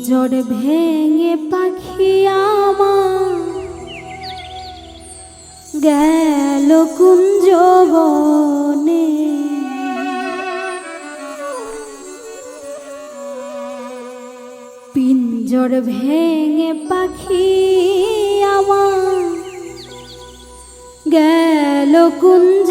পিঞ্জর ভেঙে পাখি আমার। গেল কুঞ্জ বনে। পিঞ্জর ভেঙে পাখি আমার। গেল কুঞ্জ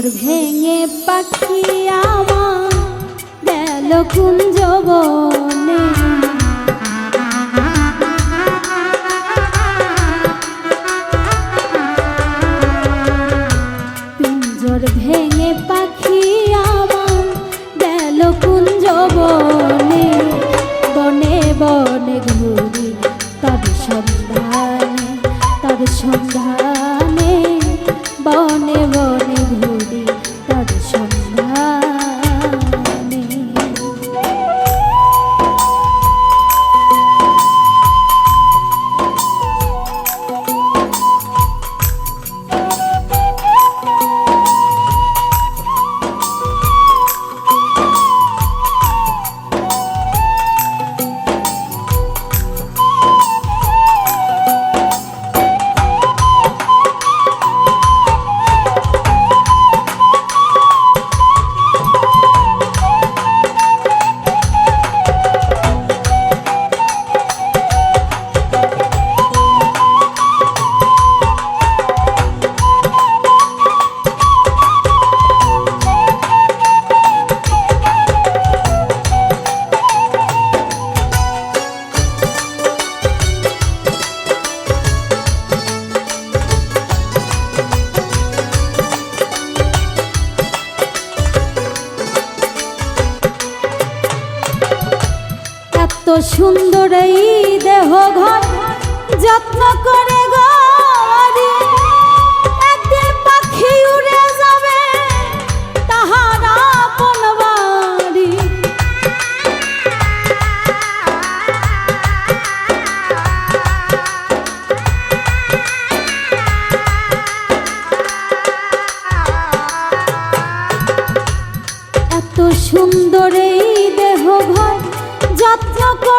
পিঞ্জর ভেঙে পাখি আমার গেল কুঞ্জ সুন্দর এই দেহ ঘর যত্ন করে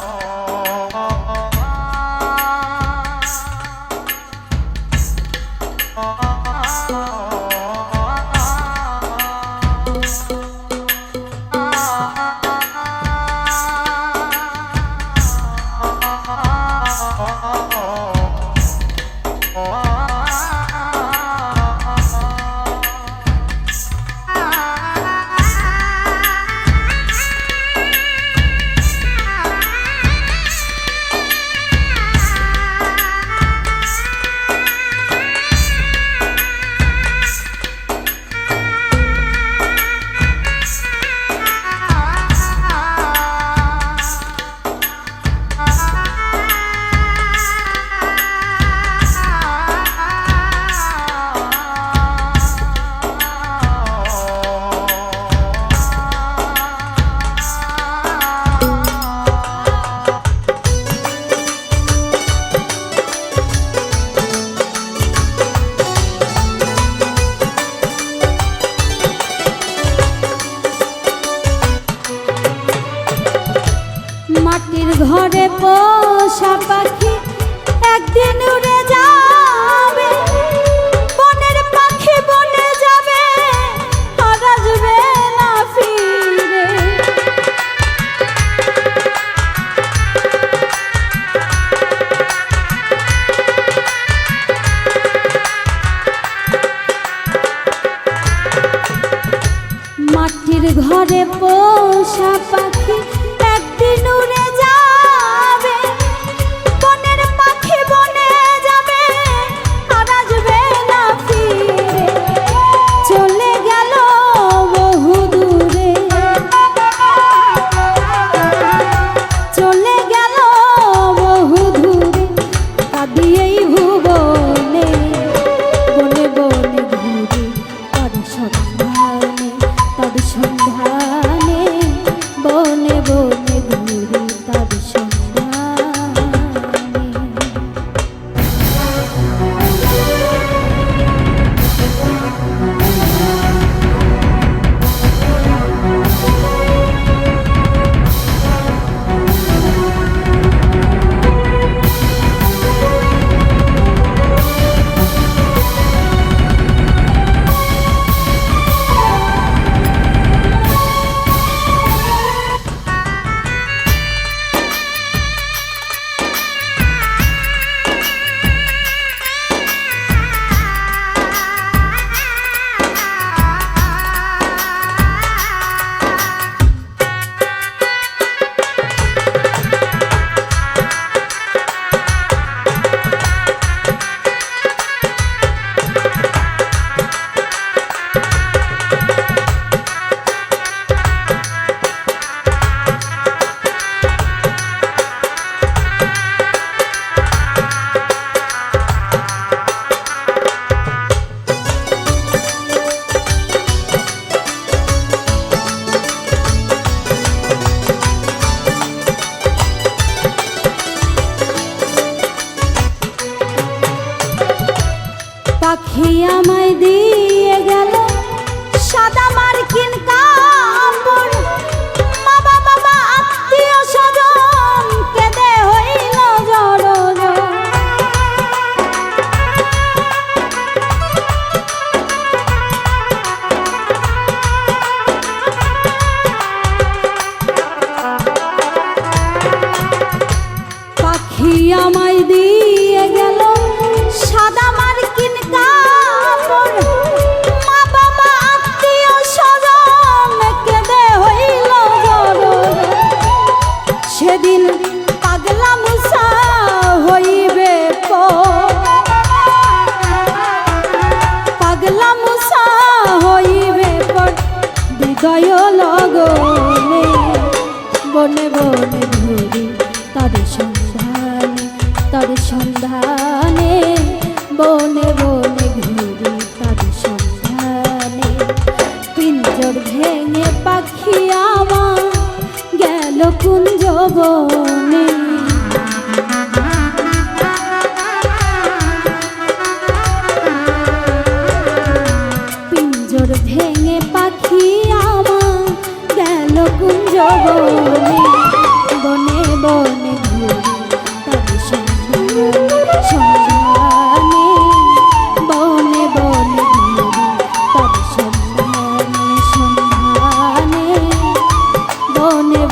Oh ঘরে পোষা পাখি একদিন উড়ে যাবে। বনের পাখি বনে যাবে, আর আসবে না ফিরে। মাটির ঘরে পোষা পাখি সন্ধানে তব সন্ধানে বনে বনে জয় লগনে বনে বনে ঘুরি তাদের সন্ধানে তাদের সন্ধানে বনে বনে যে পাখি আমার, গেল কুঞ্জ বনে বনে বনে ঘুরে তবে বনে বনে ঘুরে তবে বনে